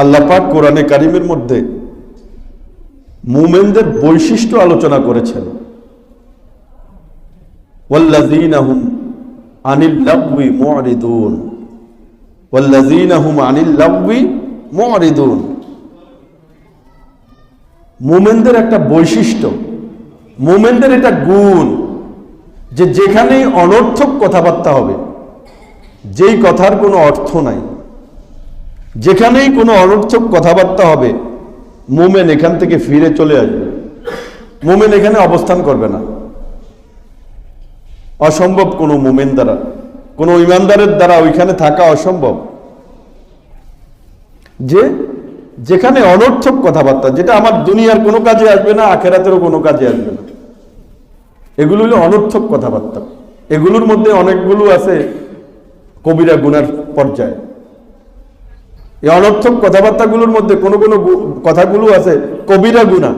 আল্লাহ পাক কোরআনে কারিমের মধ্যে মুমেনদের বৈশিষ্ট্য আলোচনা করেছেন। আনিল আনিল মুমেনদের একটা বৈশিষ্ট্য, মুমেনদের এটা গুণ যে যেখানেই অনর্থক কথাবার্তা হবে, যেই কথার কোনো অর্থ নাই। যেখানেই কোনো অনর্থক কথাবার্তা হবে, মোমেন এখান থেকে ফিরে চলে আসবে। মোমেন এখানে অবস্থান করবে না। অসম্ভব কোনো মোমেন দ্বারা, কোনো ইমানদারের দ্বারা ওইখানে থাকা অসম্ভব। যে যেখানে অনর্থক কথাবার্তা, যেটা আমার দুনিয়ার কোনো কাজে আসবে না, আখেরাতেরও কোনো কাজে আসবে না। এগুলো হলো অনর্থক কথাবার্তা। এগুলোর মধ্যে অনেকগুলো আছে কবিরা গুনার পর্যায়ে। এই অনর্থক কথাবার্তাগুলোর মধ্যে কোনো কোনো কথাগুলো আছে, কবিরা গুণা।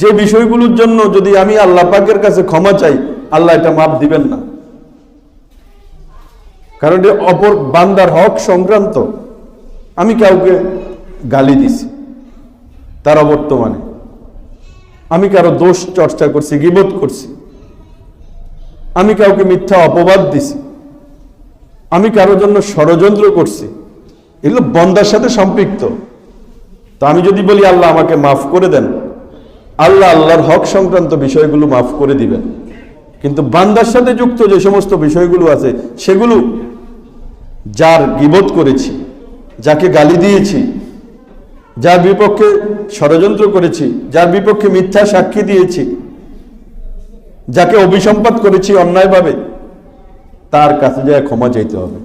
যে বিষয়গুলোর জন্য যদি আমি আল্লাহ পাকের কাছে ক্ষমা চাই, আল্লাহ এটা মাপ দিবেন না। কারণ এটা অপর বান্দার হক সংক্রান্ত আমি কাউকে গালি দিছি, তার অবর্তমানে। আমি কারও দোষ চর্চা করছি গিবোধ করছি। আমি কাউকে মিথ্যা অপবাদ দিছি। আমি কারও জন্য ষড়যন্ত্র করছি, এগুলো বন্দার সাথে সম্পৃক্ত। তো আমি যদি বলি, আল্লাহ আমাকে মাফ করে দেন, আল্লাহ আল্লাহর হক সংক্রান্ত বিষয়গুলো মাফ করে দিবেন। কিন্তু বান্দার সাথে যুক্ত যে সমস্ত বিষয়গুলো আছে, সেগুলো যার গিবোধ করেছি, যাকে গালি দিয়েছি, যার বিপক্ষে ষড়যন্ত্র করেছি, যার বিপক্ষে মিথ্যা সাক্ষী দিয়েছি, যাকে অভিসম্পাদ করেছি অন্যায়ভাবে তার কাছে যায় ক্ষমা চাইতে হবে।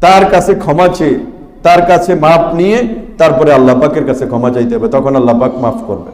তার কাছে ক্ষমা চেয়ে, তার কাছে মাপ নিয়ে তারপরে আল্লাহ পাকের কাছে ক্ষমা চাইতে হবে, তখন আল্লাহ পাক মাফ করবে।